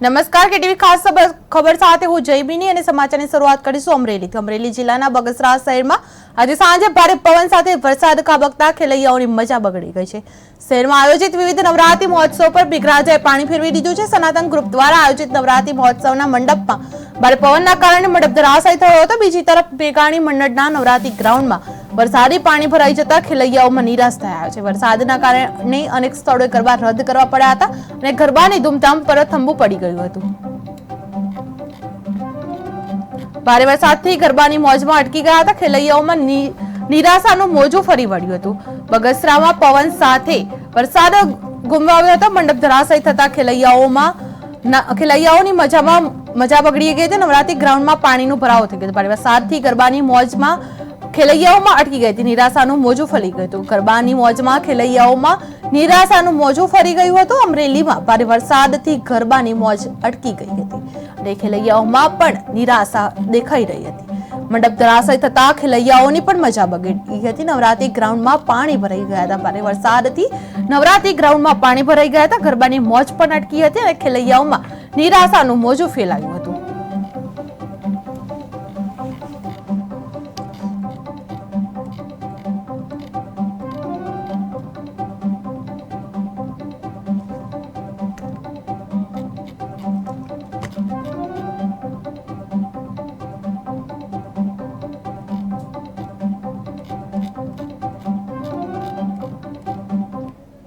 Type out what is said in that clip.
નમસ્કાર, કેટીવી ખાસ ખબર- સાથે હું જયબીની અને સમાચારની શરૂઆત કરીશું અમરેલીથી અમરેલી જિલ્લાના બગસરા શહેરમાં આજે સાંજે ભારે પવન સાથે વરસાદ ખાબકતા ખેલૈયાઓની મજા બગડી ગઈ છે. શહેરમાં આયોજિત વિવિધ નવરાત્રી મહોત્સવ પર બિગરાજાએ પાણી ફેરવી દીધું છે. સનાતન ગ્રુપ દ્વારા આયોજિત નવરાત્રી મહોત્સવના મંડપમાં ભારે પવનના કારણે મંડપ ધરાશાયી થયો હતો. બીજી તરફ બેગાણી મંડળના નવરાત્રી ગ્રાઉન્ડમાં વરસાદી પાણી ભરાઈ જતા ખેલૈયાઓમાં નિરાશ થયા છે. વરસાદના કારણે અનેક સ્થળોએ ગરબા રદ કરવા પડ્યા હતા અને ગરબાની ધૂમધામ પર થંભુ પડી ગયું હતું. ભારે વરસાદથી ગરબાની મોજમાં અટકી ગયા હતા. ખેલૈયાઓમાં નિરાશાનું મોજું ફરી વળ્યું હતું. બગસરામાં પવન સાથે વરસાદ ગુમાવ્યો હતો. મંડપ ધરાશય થતા ખેલૈયાઓમાં ખેલૈયાઓની મજામાં, મજા બગડી ગઈ હતી. નવરાત્રી ગ્રાઉન્ડમાં પાણીનો ભરાવો થઈ ગયો હતો. વરસાદથી ગરબાની મોજમાં ખેલૈયાઓમાં અટકી ગઈ હતી. નિરાશાનું મોજું ફરી ગયું હતું. ગરબાની મોજમાં ખેલૈયાઓમાં નિરાશાનું મોજું ફરી ગયું હતું. અમરેલીમાં ભારે વરસાદથી ગરબાની મોજ અટકી ગઈ હતી અને ખેલૈયાઓમાં પણ નિરાશા દેખાઈ રહી હતી. મંડપ ધરાશય થતા ખેલૈયાઓની પણ મજા બગડી હતી. નવરાત્રી ગ્રાઉન્ડમાં પાણી ભરાઈ ગયા હતા. ભારે વરસાદથી નવરાત્રી ગ્રાઉન્ડમાં પાણી ભરાઈ ગયા હતા. ગરબાની મોજ પણ અટકી હતી અને ખેલૈયાઓમાં નિરાશાનું મોજું ફેલાયું હતું.